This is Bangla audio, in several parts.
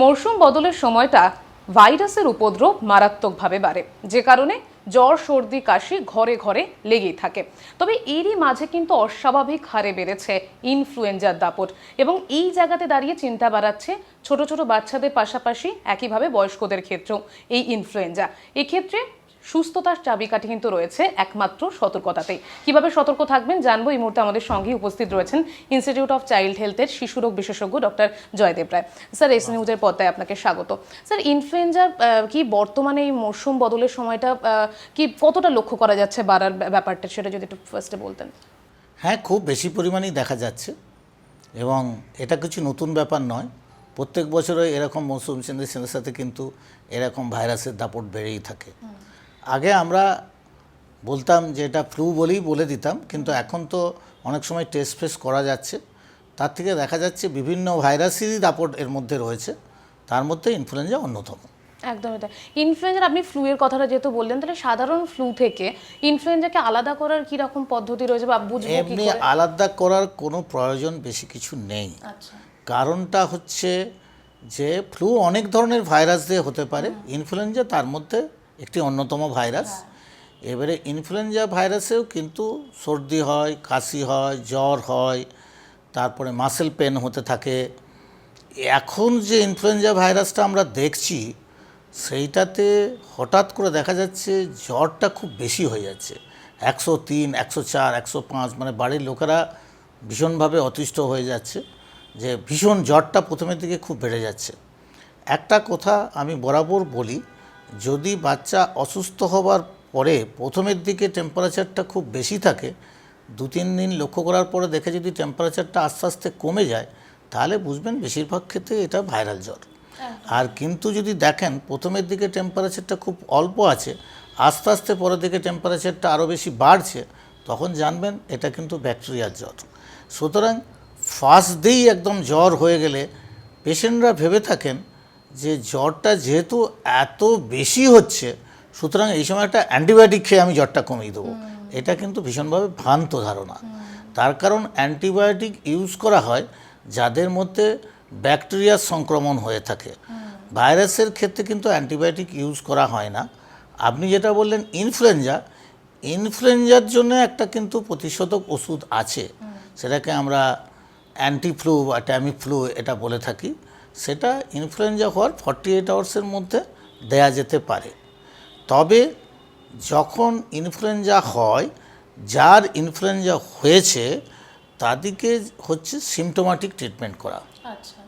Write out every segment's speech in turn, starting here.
মরশুম বদলের সময়টা ভাইরাসের উপদ্রব মারাত্মকভাবে বাড়ে। যে কারণে জ্বর, সর্দি, কাশি ঘরে ঘরে লেগেই থাকে। তবে এরই মাঝে কিন্তু অস্বাভাবিক হারে বেড়েছে ইনফ্লুয়েঞ্জার দাপট এবং এই জায়গাতে দাঁড়িয়ে চিন্তা বাড়াচ্ছে ছোট ছোট বাচ্চাদের পাশাপাশি একইভাবে বয়স্কদের ক্ষেত্রেও এই ইনফ্লুয়েঞ্জা। এক্ষেত্রে সুস্থতার চাবিকাঠি কিন্তু রয়েছে একমাত্র সতর্কতাতেই। কীভাবে সতর্ক থাকবেন জানব এই মুহূর্তে আমাদের সঙ্গে উপস্থিত রয়েছেন ইনস্টিটিউট অফ চাইল্ড হেলথের শিশু রোগ বিশেষজ্ঞ doctor Joydev Roy. Sir S নিউজের পর্দায় আপনাকে স্বাগত। স্যার ইনফ্লুয়েঞ্জার কি বর্তমানে এই মরশুম বদলের সময়টা কি কতটা লক্ষ্য করা যাচ্ছে বাড়ার ব্যা- ব্যাপারটা সেটা যদি একটু ফার্স্টে বলতেন। হ্যাঁ খুব বেশি পরিমাণেই দেখা যাচ্ছে এবং এটা কিছু নতুন ব্যাপার নয়। প্রত্যেক বছরই এরকম মৌসুম চেঞ্জের সাথে সাথে কিন্তু এরকম ভাইরাসের দাপট বেড়েই থাকে। আগে আমরা বলতাম যে এটা ফ্লু বলেই বলে দিতাম কিন্তু এখন তো অনেক সময় টেস্ট ফেস করা যাচ্ছে। তার থেকে দেখা যাচ্ছে বিভিন্ন ভাইরাসেরই দাপট এর মধ্যে রয়েছে। তার মধ্যে ইনফ্লুয়েঞ্জা অন্যতম। একদমই তাই ইনফ্লুয়েঞ্জার আপনি ফ্লুয়ের কথাটা যেহেতু বললেন তাহলে সাধারণ ফ্লু থেকে ইনফ্লুয়েঞ্জাকে আলাদা করার কি রকম পদ্ধতি রয়েছে বা বুঝব কি এমনি আলাদা করার কোনো প্রয়োজন বেশি কিছু নেই। আচ্ছা। কারণটা হচ্ছে যে ফ্লু অনেক ধরনের ভাইরাস দিয়ে হতে পারে। ইনফ্লুয়েঞ্জা তার মধ্যে একটি অন্যতম ভাইরাস। এবারে ইনফ্লুয়েঞ্জা ভাইরাসেও কিন্তু সর্দি হয় কাশি হয় জ্বর হয় তারপরে মাসেল পেন হতে থাকে। এখন যে ইনফ্লুয়েঞ্জা ভাইরাসটা আমরা দেখছি সেইটাতে হঠাৎ করে দেখা যাচ্ছে জ্বরটা খুব বেশি হয়ে যাচ্ছে। একশো তিন একশো চার একশো পাঁচ মানে বাড়ির লোকেরা ভীষণভাবে অতিষ্ঠ হয়ে যাচ্ছে যে ভীষণ জ্বরটা প্রথমের দিকে খুব বেড়ে যাচ্ছে। একটা কথা আমি বরাবর বলি যদি বাচ্চা অসুস্থ হবার পরে প্রথমের দিকে টেম্পারেচারটা খুব বেশি থাকে দু তিন দিন লক্ষ্য করার পরে দেখে যদি টেম্পারেচারটা আস্তে আস্তে কমে যায় তাহলে বুঝবেন বেশিরভাগ ক্ষেত্রে এটা ভাইরাল জ্বর। আর কিন্তু যদি দেখেন প্রথমের দিকে টেম্পারেচারটা খুব অল্প আছে আস্তে আস্তে পরের দিকে টেম্পারেচারটা আরও বেশি বাড়ছে তখন জানবেন এটা কিন্তু ব্যাকটেরিয়ার জ্বর। সুতরাং ফার্স্ট দিয়েই একদম জ্বর হয়ে গেলে পেশেন্টরা ভেবে থাকেন যে জ্বরটা যেহেতু এত বেশি হচ্ছে সুতরাং এই সময় একটা অ্যান্টিবায়োটিক খেয়ে আমি জ্বরটা কমিয়ে দেবো। এটা কিন্তু ভীষণভাবে ভ্রান্ত ধারণা। তার কারণ অ্যান্টিবায়োটিক ইউজ করা হয় যাদের মধ্যে ব্যাকটেরিয়ার সংক্রমণ হয়ে থাকে। ভাইরাসের ক্ষেত্রে কিন্তু অ্যান্টিবায়োটিক ইউজ করা হয় না। আপনি যেটা বললেন ইনফ্লুয়েঞ্জা। ইনফ্লুয়েঞ্জার জন্য একটা কিন্তু প্রতিষেধক ওষুধ আছে। সেটাকে আমরা অ্যান্টিফ্লু বা ট্যামিফ্লু এটা বলে থাকি। সেটা ইনফ্লুয়েঞ্জা হওয়ার ফর্টি এইট আওয়ার্সের মধ্যে দেয়া যেতে পারে। তবে যখন ইনফ্লুয়েঞ্জা হয় যার ইনফ্লুয়েঞ্জা হয়েছে তাদেরকে হচ্ছে সিমটোম্যাটিক ট্রিটমেন্ট করা। আচ্ছা।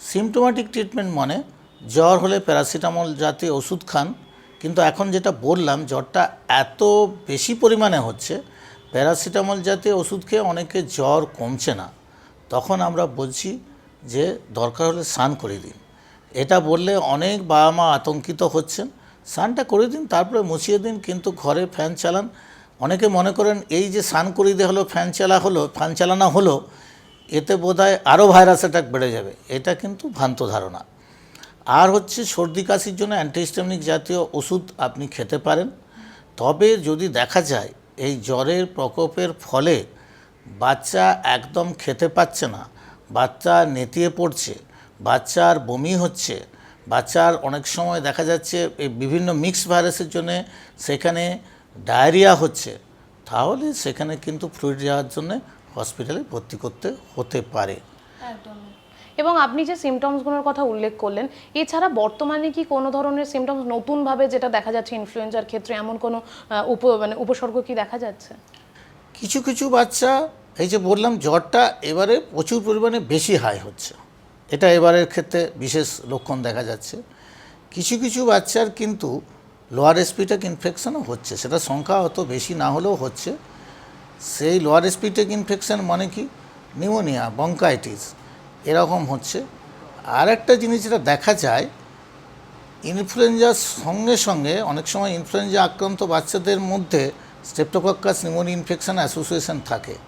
সিমটোম্যাটিক ট্রিটমেন্ট মানে জ্বর হলে প্যারাসিটামল জাতীয় ওষুধ খান কিন্তু এখন যেটা বললাম জ্বরটা এত বেশি পরিমাণে হচ্ছে প্যারাসিটামল জাতীয় ওষুধ খেয়ে অনেকে জ্বর কমছে না। তখন আমরা বলছি যে দরকার হলে স্নান করে দিন। এটা বললে অনেক বাবা মা আতঙ্কিত হচ্ছেন। স্নানটা করে দিন, তারপরে মুছিয়ে দিন, কিন্তু ঘরে ফ্যান চালান। অনেকে মনে করেন, এই যে স্নান করিয়ে দেওয়া হলো, ফ্যান চালা হলো, ফ্যান চালানো হলো, এতে বোধহয় আরও ভাইরাস অ্যাটাক বেড়ে যাবে। এটা কিন্তু ভ্রান্ত ধারণা। আর হচ্ছে সর্দি কাশির জন্য অ্যান্টিহিস্টামিনিক জাতীয় ওষুধ আপনি খেতে পারেন। তবে যদি দেখা যায়, এই জ্বরের প্রকোপের ফলে বাচ্চা একদম খেতে পাচ্ছে না বাচ্চা নেতিয়ে পড়ছে বাচ্চার বমি হচ্ছে বাচ্চার অনেক সময় দেখা যাচ্ছে এই বিভিন্ন মিক্স ভাইরাসের জন্য সেখানে ডায়রিয়া হচ্ছে। তাহলে সেখানে কিন্তু ফ্লুইড যাওয়ার জন্য হসপিটালে ভর্তি করতে হতে পারে। একদম। এবং আপনি যে সিমটমসগুলোর কথা উল্লেখ করলেন এছাড়া বর্তমানে কি কোনো ধরনের সিমটমস নতুনভাবে যেটা দেখা যাচ্ছে ইনফ্লুয়েঞ্জার ক্ষেত্রে এমন কোনো উপ মানে উপসর্গ কি দেখা যাচ্ছে? কিছু কিছু বাচ্চা এই যে বললাম, জ্বরটা এবারে প্রচুর পরিমাণে বেশি হাই হচ্ছে। এটা এবারের ক্ষেত্রে বিশেষ লক্ষণ দেখা যাচ্ছে। কিছু কিছু বাচ্চার কিন্তু লোয়ার রেসপিটেক ইনফেকশনও হচ্ছে। সেটা সংখ্যা অত বেশি না হলেও হচ্ছে। সেই লোয়ার রেসপিটেক ইনফেকশন মানে কি? নিউমোনিয়া বঙ্কাইটিস এরকম হচ্ছে। আর একটা জিনিস যেটা দেখা যায় ইনফ্লুয়েঞ্জার সঙ্গে সঙ্গে অনেক সময় ইনফ্লুয়েঞ্জা আক্রান্ত বাচ্চাদের মধ্যে স্টেপ্টোকক্কাস নিউমোনিয়া ইনফেকশন অ্যাসোসিয়েশন থাকে।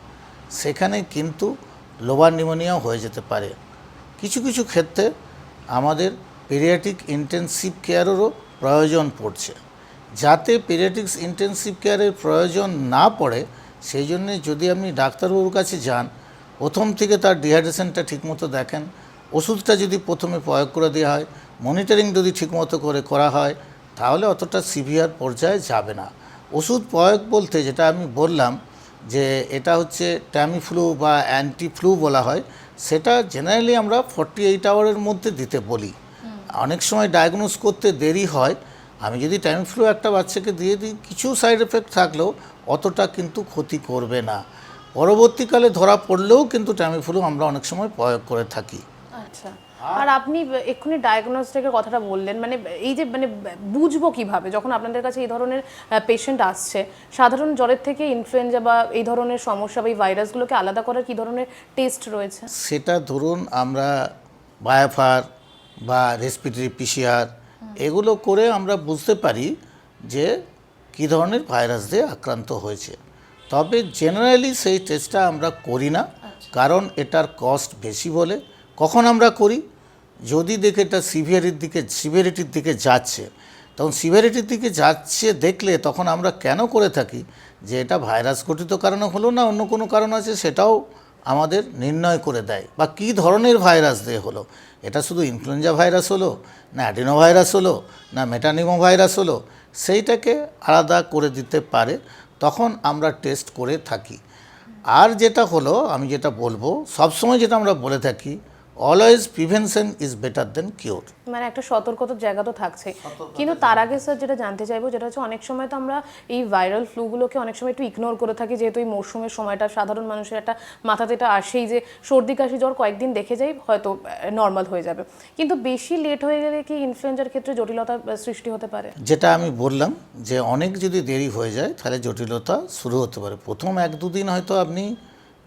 সেখানে কিন্তু লোবার নিউমোনিয়াও হয়ে যেতে পারে। কিছু কিছু ক্ষেত্রে আমাদের পেরিয়াটিক ইন্টেনসিভ কেয়ারেরও প্রয়োজন পড়ছে। যাতে পেরিয়াটিক্স ইন্টেনসিভ কেয়ারের প্রয়োজন না পড়ে, সেই জন্যে যদি আপনি ডাক্তারবাবুর কাছে যান, প্রথম থেকে তার ডিহাইড্রেশনটা ঠিকমতো দেখেন, ওষুধটা যদি প্রথমে প্রয়োগ করে দেওয়া হয়, মনিটরিং যদি ঠিকমতো করে করা হয়, তাহলে অতটা সিভিয়ার পর্যায়ে যাবে না। ওষুধ প্রয়োগ বলতে যেটা আমি বললাম যে এটা হচ্ছে ট্যামিফ্লু বা অ্যান্টি ফ্লু বলা হয় সেটা জেনারেলি আমরা ফর্টি এইট আওয়ারের মধ্যে দিতে বলি। অনেক সময় ডায়াগনোস করতে দেরি হয়। আমি যদি ট্যামিফ্লু একটা বাচ্চাকে দিয়ে দিই কিছু সাইড এফেক্ট থাকলেও অতটা কিন্তু ক্ষতি করবে না। পরবর্তীকালে ধরা পড়লেও কিন্তু ট্যামিফ্লু আমরা অনেক সময় প্রয়োগ করে থাকি। আচ্ছা। আর আপনি এক্ষুনি ডায়াগনোস্টিকের কথাটা বললেন মানে এই যে মানে বুঝব কীভাবে? যখন আপনাদের কাছে এই ধরনের পেশেন্ট আসছে সাধারণ জ্বরের থেকে ইনফ্লুয়েঞ্জা বা এই ধরনের সমস্যা বা এই ভাইরাসগুলোকে আলাদা করার কি ধরনের টেস্ট রয়েছে? সেটা ধরুন আমরা বায়োফার বা রেসপিটারি পিসিআর এগুলো করে আমরা বুঝতে পারি যে কী ধরনের ভাইরাস দিয়ে আক্রান্ত হয়েছে। তবে জেনারেলি সেই টেস্টটা আমরা করি না কারণ এটার কস্ট বেশি বলে কখন আমরা করি? যদি দেখে এটা সিভিয়ারির দিকে সিভিয়ারিটির দিকে যাচ্ছে, তখন সিভিয়ারিটির দিকে যাচ্ছে দেখলে তখন আমরা কেন করে থাকি যে এটা ভাইরাস ঘটিত কারণে হলো না অন্য কোনো কারণ আছে সেটাও আমাদের নির্ণয় করে দেয়। বা কী ধরনের ভাইরাস দিয়ে হলো? এটা শুধু ইনফ্লুয়েঞ্জা ভাইরাস হলো, না অ্যাডিনো ভাইরাস হলো, না মেটানিমো ভাইরাস হলো, সেইটাকে আলাদা করে দিতে পারে, তখন আমরা টেস্ট করে থাকি। আর যেটা হলো, আমি যেটা বলব, সবসময় যেটা আমরা বলে থাকি always prevention is better than cure মানে একটা সতর্কতার জায়গা তো থাকছে কিন্তু তার আগে স্যার যেটা জানতে চাইব যেটা হচ্ছে অনেক সময় তো আমরা এই ভাইরাল ফ্লুগুলোকে অনেক সময় একটু ইগনোর করে থাকি যেহেতু এই মরশুমের সময়টা সাধারণ মানুষের একটা মাথাতে এটা আসেই যে সর্দি কাশি জ্বর কয়েকদিন দেখে যাই হয়তো নর্মাল হয়ে যাবে। কিন্তু বেশি লেট হয়ে গেলে কি ইনফ্লুয়েঞ্জার ক্ষেত্রে জটিলতা সৃষ্টি হতে পারে? যেটা আমি বললাম যে অনেক যদি দেরি হয়ে যায় তাহলে জটিলতা শুরু হতে পারে। প্রথম এক দুদিন হয়তো আপনি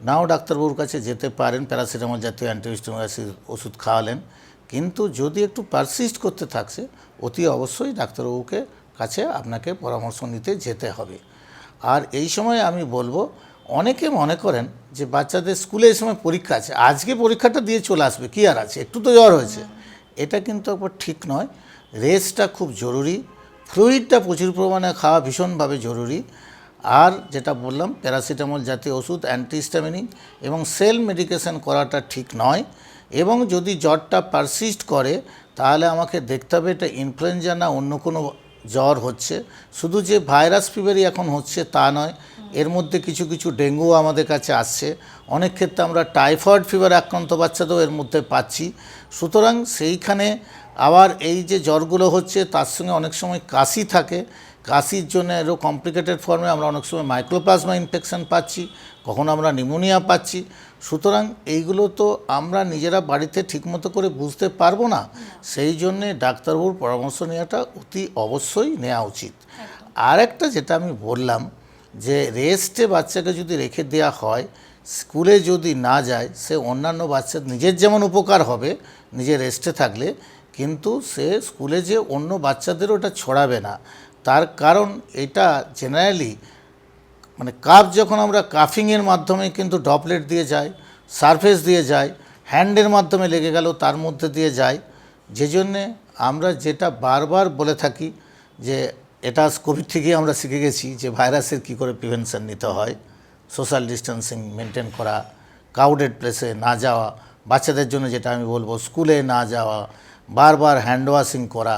নাও ডাক্তারবাবুর কাছে যেতে পারেন, প্যারাসিটামল জাতীয় অ্যান্টিহিস্টামিক ওষুধ খাওয়ালেন। কিন্তু যদি একটু পারসিস্ট করতে থাকছে, অতি অবশ্যই ডাক্তারবাবুকে কাছে আপনাকে পরামর্শ নিতে যেতে হবে। আর এই সময় আমি বলব, অনেকে মনে করেন যে বাচ্চাদের স্কুলে এই সময় পরীক্ষা আছে, আজকে পরীক্ষাটা দিয়ে চলে আসবে, কী আর আছে? একটু তো জ্বর হয়েছে। এটা কিন্তু একবার ঠিক নয়। রেস্টটা খুব জরুরি। ফ্লুইডটা প্রচুর পরিমাণে খাওয়া ভীষণভাবে জরুরি। আর যেটা বললাম, প্যারাসিটামল জাতীয় ওষুধ অ্যান্টিস্টামিনিক এবং সেল মেডিকেশন করাটা ঠিক নয় এবং যদি জ্বরটা পারসিস্ট করে, তাহলে আমাকে দেখতে হবে এটা ইনফ্লুয়েঞ্জা না অন্য কোনো জ্বর হচ্ছে। শুধু যে ভাইরাস ফিভারই এখন হচ্ছে তা নয়, এর মধ্যে কিছু কিছু ডেঙ্গু আমাদের কাছে আসছে। অনেক ক্ষেত্রে আমরা টাইফয়েড ফিভার আক্রান্ত বাচ্চাদেরও এর মধ্যে পাচ্ছি। সুতরাং সেইখানে আবার এই যে জ্বরগুলো হচ্ছে তার সঙ্গে অনেক সময় কাশি থাকে। কাশির জন্য এরও কমপ্লিকেটেড ফর্মে আমরা অনেক সময় মাইক্রোপ্লাজমা ইনফেকশন পাচ্ছি কখনো আমরা নিউমোনিয়া পাচ্ছি। সুতরাং এইগুলো তো আমরা নিজেরা বাড়িতে ঠিকমতো করে বুঝতে পারব না। সেই জন্যে ডাক্তারবাবুর পরামর্শ নেওয়াটা অতি অবশ্যই নেওয়া উচিত। আর একটা যেটা আমি বললাম যে রেস্টে বাচ্চাকে যদি রেখে দেওয়া হয় স্কুলে যদি না যায় সে অন্যান্য বাচ্চা নিজের যেমন উপকার হবে নিজে রেস্টে থাকলে কিন্তু সে স্কুলে যে অন্য বাচ্চাদেরও ওটা ছড়াবে না। তার কারণ এটা জেনারেলি মানে কাপ যখন আমরা কাফিংয়ের মাধ্যমে কিন্তু ডপলেট দিয়ে যাই সারফেস দিয়ে যাই হ্যান্ডের মাধ্যমে লেগে গেল, তার মধ্যে দিয়ে যায়। যে জন্যে আমরা যেটা বারবার বলে থাকি যে এটা কোভিড থেকেই আমরা শিখে গেছি যে ভাইরাসের কী করে প্রিভেনশন নিতে হয় সোশ্যাল ডিস্টেন্সিং মেনটেন করা ক্রাউডেড প্লেসে না যাওয়া, বাচ্চাদের জন্য যেটা আমি বলব স্কুলে না যাওয়া বারবার হ্যান্ড ওয়াশিং করা,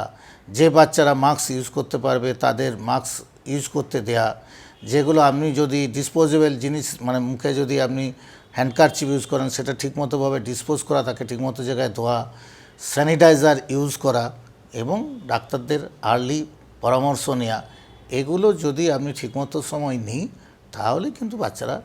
যে বাচ্চারা মাস্ক ইউজ করতে পারবে তাদের মাস্ক ইউজ করতে দেয়া, যেগুলো আপনি যদি ডিসপোজেবল জিনিস মানে মুখে যদি আপনি হ্যান্ডকারচিপ ইউজ করেন, সেটা ঠিকমতোভাবে ডিসপোজ করা, তাকে ঠিকমতো জায়গায় ধোয়া স্যানিটাইজার ইউজ করা এবং ডাক্তারদের আর্লি পরামর্শ নেওয়া এগুলো যদি আপনি ঠিকমতো সময় নিই, তাহলে কিন্তু বাচ্চারা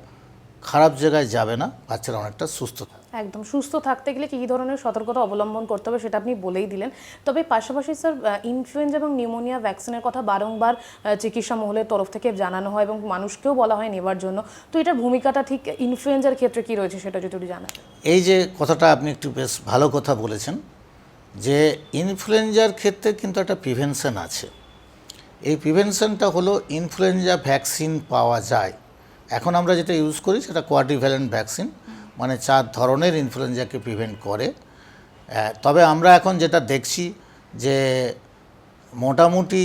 খারাপ জায়গায় যাবে না, বাচ্চারা অনেকটা সুস্থ থাকবে। একদম সুস্থ থাকতে গেলে কী ধরনের সতর্কতা অবলম্বন করতে হবে সেটা আপনি বলেই দিলেন। তবে পাশাপাশি স্যার ইনফ্লুয়েঞ্জা এবং নিউমোনিয়া ভ্যাকসিনের কথা বারংবার চিকিৎসা মহলের তরফ থেকে জানানো হয় এবং মানুষকেও বলা হয় নেবার জন্য। তো এটার ভূমিকাটা ঠিক ইনফ্লুয়েঞ্জার ক্ষেত্রে কী রয়েছে সেটা যদি জানান। এই যে কথাটা আপনি একটু বেশ ভালো কথা বলেছেন যে ইনফ্লুয়েঞ্জার ক্ষেত্রে কিন্তু একটা প্রিভেনশন আছে। এই প্রিভেনশনটা হলো ইনফ্লুয়েঞ্জা ভ্যাকসিন পাওয়া যায়। এখন আমরা যেটা ইউজ করি সেটা কোয়াড্রিভ্যালেন্ট ভ্যাকসিন মানে চার ধরনের ইনফ্লুয়েঞ্জাকে প্রিভেন্ট করে। তবে আমরা এখন যেটা দেখছি যে মোটামুটি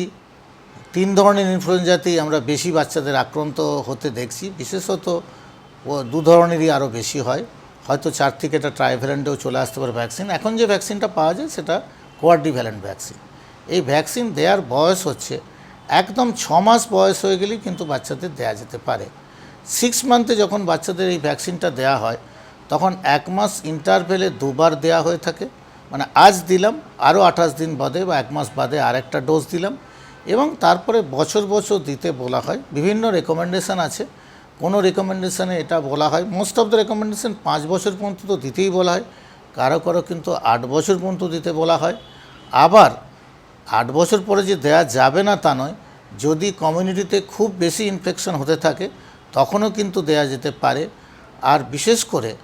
তিন ধরনের ইনফ্লুয়েঞ্জাতেই আমরা বেশি বাচ্চাদের আক্রান্ত হতে দেখছি। বিশেষত দু ধরনেরই আরও বেশি হয়। হয়তো চার থেকে এটা ট্রাইভ্যালেন্টেও চলে আসতে পারে ভ্যাকসিন এখন যে ভ্যাকসিনটা পাওয়া যায় সেটা কোয়ার্ডিভ্যালেন্ট ভ্যাকসিন এই ভ্যাকসিন দেওয়ার বয়স হচ্ছে একদম ছ মাস বয়স হয়ে গেলেই কিন্তু বাচ্চাদের দেওয়া যেতে পারে। সিক্স মান্থে যখন বাচ্চাদের এই ভ্যাকসিনটা দেওয়া হয় তখন এক মাস ইন্টারভেলে দুবার দেওয়া হয়ে থাকে। মানে আজ দিলাম, আরও আঠাশ দিন বাদে বা এক মাস বাদে আরেকটা ডোজ দিলাম এবং তারপরে বছর বছর দিতে বলা হয়। বিভিন্ন রেকমেন্ডেশন আছে। কোনো রেকমেন্ডেশানে এটা বলা হয়। মোস্ট অফ দ্য রেকমেন্ডেশন পাঁচ বছর পর্যন্ত তো দিতেই বলা হয়। কারও কারও কিন্তু আট বছর পর্যন্ত দিতে বলা হয়। আবার আট বছর পরে যে দেয়া যাবে না তা নয়, যদি কমিউনিটিতে খুব বেশি ইনফেকশন হতে থাকে, তখনও কিন্তু দেয়া যেতে পারে। আর বিশেষ করে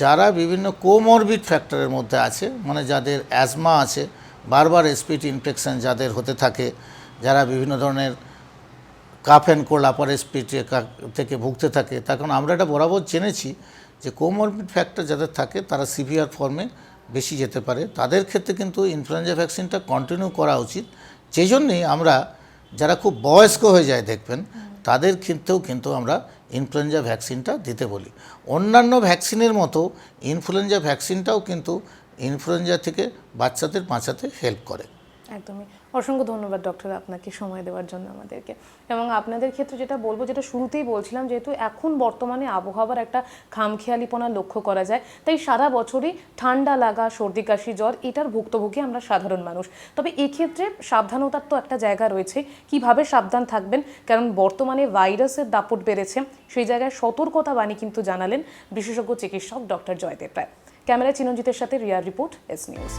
যারা বিভিন্ন কোমরবিড ফ্যাক্টরের মধ্যে আছে মানে যাদের অ্যাজমা আছে, বারবার এসপিটি ইনফেকশন যাদের হতে থাকে, যারা বিভিন্ন ধরনের কাফ অ্যান্ড কোল্ড আপার এসপিটি থেকে ভুগতে থাকে তখন আমরা এটা বরাবর জেনেছি যে কোমরবিড ফ্যাক্টর যাদের থাকে, তারা সিভিয়ার ফর্মে বেশি যেতে পারে। তাদের ক্ষেত্রে কিন্তু ইনফ্লুয়েঞ্জা ভ্যাকসিনটা কন্টিনিউ করা উচিত। সেই জন্যেই আমরা যারা খুব বয়স্ক হয়ে যায় দেখবেন, তাদের ক্ষেত্রেও কিন্তু আমরা ইনফ্লুয়েঞ্জা ভ্যাকসিনটা দিতে বলি। অন্যান্য ভ্যাকসিনের মতো ইনফ্লুয়েঞ্জা ভ্যাকসিনটাও কিন্তু ইনফ্লুয়েঞ্জা থেকে বাচ্চাদের বাঁচাতে হেল্প করে। একদমই। অসংখ্য ধন্যবাদ ডক্টর আপনাকে সময় দেওয়ার জন্য আমাদেরকে। এবং আপনাদের ক্ষেত্রে যেটা বলব, যেটা শুরুতেই বলছিলাম, যেহেতু এখন বর্তমানে আবহাওয়ার একটা খামখেয়ালিপনা লক্ষ্য করা যায়, তাই সারা বছরই ঠান্ডা লাগা, সর্দি, কাশি, জ্বর, এটার ভুক্তভোগী আমরা সাধারণ মানুষ। তবে এক্ষেত্রে সাবধানতার তো একটা জায়গা রয়েছে, কীভাবে সাবধান থাকবেন? কারণ বর্তমানে ভাইরাসের দাপট বেড়েছে, সেই জায়গায় সতর্কতা বাণী কিন্তু জানালেন বিশেষজ্ঞ চিকিৎসক ডক্টর জয়দেব রায়। ক্যামেরা চিরঞ্জিতের সাথে রিয়ার রিপোর্ট, এস নিউজ।